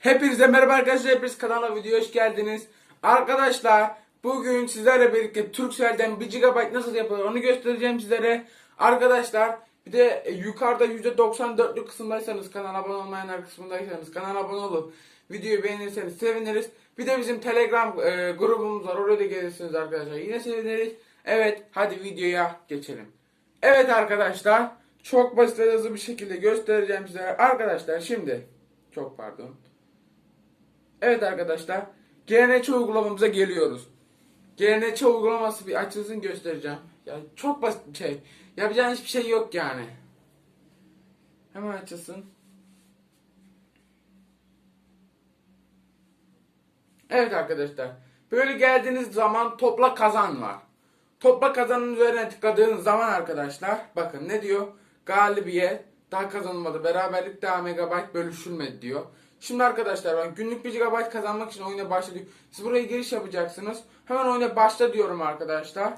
Hepinize merhaba arkadaşlar. Hepiniz kanala video hoş geldiniz. Arkadaşlar bugün sizlerle birlikte Turkcell'den 1 GB nasıl yapılır onu göstereceğim sizlere. Arkadaşlar bir de e, yukarıda %94'lük kısımdaysanız kanala abone olmayanlar kısmındaysanız kanala abone olup videoyu beğenirseniz seviniriz. Bir de bizim Telegram e, grubumuz var. Oraya da gelirsiniz arkadaşlar. Yine seviniriz. Evet hadi videoya geçelim. Evet arkadaşlar çok basit ve hızlı bir şekilde göstereceğim size. Arkadaşlar şimdi çok pardon. Evet arkadaşlar GNC uygulamamıza geliyoruz. GNC uygulaması bir açılsın göstereceğim. Yani çok basit bir şey. Yapacağınız hiçbir şey yok yani. Hemen açılsın. Evet arkadaşlar. Böyle geldiğiniz zaman topla kazan var. Topla kazanın üzerine tıkladığınız zaman arkadaşlar bakın ne diyor? Galibiyet daha kazanılmadı. Beraberlik daha megabayt bölüşülmedi diyor. Şimdi arkadaşlar ben günlük 1 GB kazanmak için oyuna başla diyor. Siz buraya giriş yapacaksınız. Hemen oyuna başla diyorum arkadaşlar.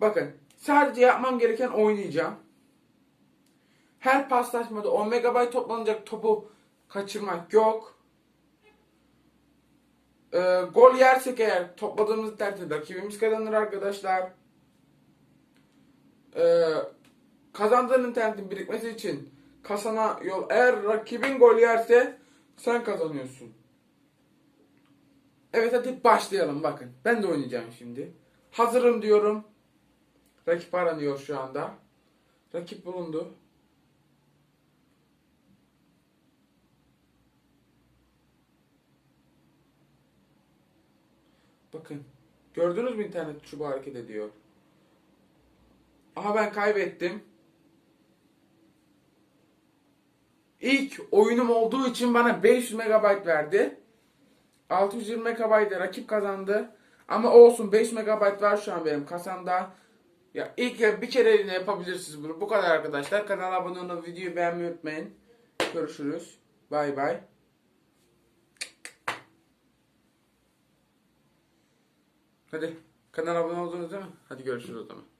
Bakın sadece yapmam gereken oynayacağım. Her paslaşmada 10 MB toplanacak topu kaçırmak yok. Ee, gol yersek eğer topladığımız takdirde rakibimiz kazanır arkadaşlar. Ee, kazandığın internetin birikmesi için kasana yol. Eğer rakibin gol yerse sen kazanıyorsun. Evet hadi başlayalım bakın. Ben de oynayacağım şimdi. Hazırım diyorum. Rakip aranıyor şu anda. Rakip bulundu. Bakın. Gördünüz mü internet tuşu bu hareket ediyor. Aha ben kaybettim. İlk oyunum olduğu için bana 500 MB verdi. 620 MB rakip kazandı. Ama olsun 5 MB var şu an benim kasamda. Ya ilk bir kere yine yapabilirsiniz bunu. Bu kadar arkadaşlar. Kanala abone olup videoyu beğenmeyi unutmayın. Görüşürüz. Bay bay. Hadi kanala abone oldunuz değil mi? Hadi görüşürüz o zaman.